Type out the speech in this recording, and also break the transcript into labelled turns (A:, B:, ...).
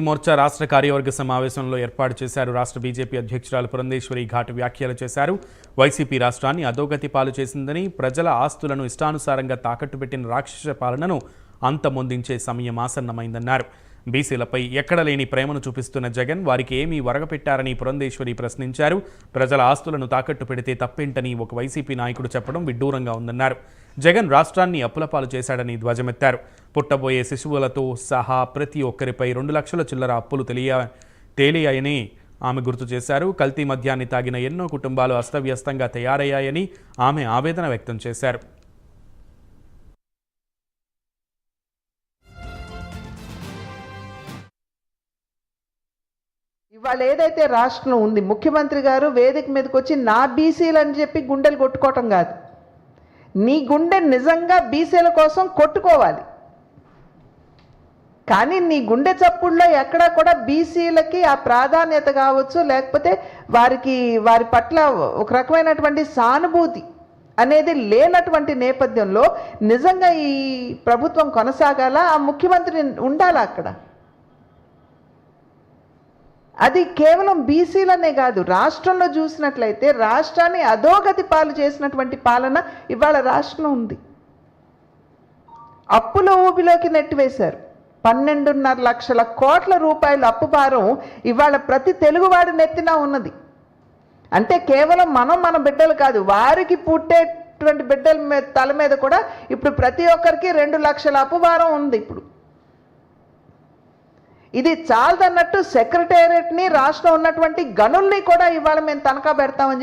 A: మోర్చా రాష్ట్ర కార్యవర్గ సమావేశంలో ఏర్పాటు చేశారు. రాష్ట్ర బీజేపీ అధ్యక్షురాలు పురంధేశ్వరి ఘాటు వ్యాఖ్యలు చేశారు. వైసీపీ రాష్ట్రాన్ని అధోగతి పాలు చేసిందని ప్రజల ఆస్తులను ఇష్టానుసారంగా తాకట్టు పెట్టిన రాక్షస పాలనను అంతమొందించే సమయం ఆసన్నమైందన్నారు. బీసీలపై ఎక్కడ లేని ప్రేమను చూపిస్తున్న జగన్ వారికి ఏమీ వరగపెట్టారని పురంధేశ్వరి ప్రశ్నించారు. ప్రజల ఆస్తులను తాకట్టు పెడితే తప్పేంటని ఒక వైసీపీ నాయకుడు చెప్పడం విడ్డూరంగా ఉందన్నారు. జగన్ రాష్ట్రాన్ని అప్పులపాలు చేశాడని ధ్వజమెత్తారు. పుట్టబోయే శిశువులతో సహా ప్రతి ఒక్కరిపై రెండు లక్షల చిల్లర అప్పులు తెలియ తేలియాయని ఆమె గుర్తు చేశారు. కల్తీ మద్యాన్ని తాగిన ఎన్నో కుటుంబాలు అస్తవ్యస్తంగా తయారయ్యాయని ఆమె ఆవేదన వ్యక్తం చేశారు.
B: ఇవాళ ఏదైతే రాష్ట్రం ఉంది ముఖ్యమంత్రి గారు వేదిక మీదకి వచ్చి నా బీసీలు అని చెప్పి గుండెలు కొట్టుకోవటం కాదు. నీ గుండె నిజంగా బీసీల కోసం కొట్టుకోవాలి. కానీ నీ గుండె చప్పుడులో ఎక్కడా కూడా బీసీలకి ఆ ప్రాధాన్యత కావచ్చు లేకపోతే వారికి వారి పట్ల ఒక రకమైనటువంటి సానుభూతి అనేది లేనటువంటి నేపథ్యంలో నిజంగా ఈ ప్రభుత్వం కొనసాగాల? ఆ ముఖ్యమంత్రి ఉండాలా అక్కడ? అది కేవలం బీసీలనే కాదు రాష్ట్రంలో చూసినట్లయితే రాష్ట్రాన్ని అధోగతి పాలు చేసినటువంటి పాలన ఇవాళ రాష్ట్రంలో ఉంది. అప్పుల ఊబిలోకి నెట్టివేశారు. పన్నెండున్నర లక్షల కోట్ల రూపాయల అప్పు భారం ఇవాళ ప్రతి తెలుగువాడి నెత్తిన ఉన్నది. అంటే కేవలం మనం మన బిడ్డలు కాదు వారికి పుట్టేటువంటి బిడ్డల మీద తల మీద కూడా ఇప్పుడు ప్రతి ఒక్కరికి రెండు లక్షల అప్పు భారం ఉంది ఇప్పుడు. ఇది చాలదన్నట్టు సెక్రటేరియట్ని రాష్ట్రం ఉన్నటువంటి గనుల్ని కూడా ఇవాళ మేము తనఖా పెడతామని చెప్పి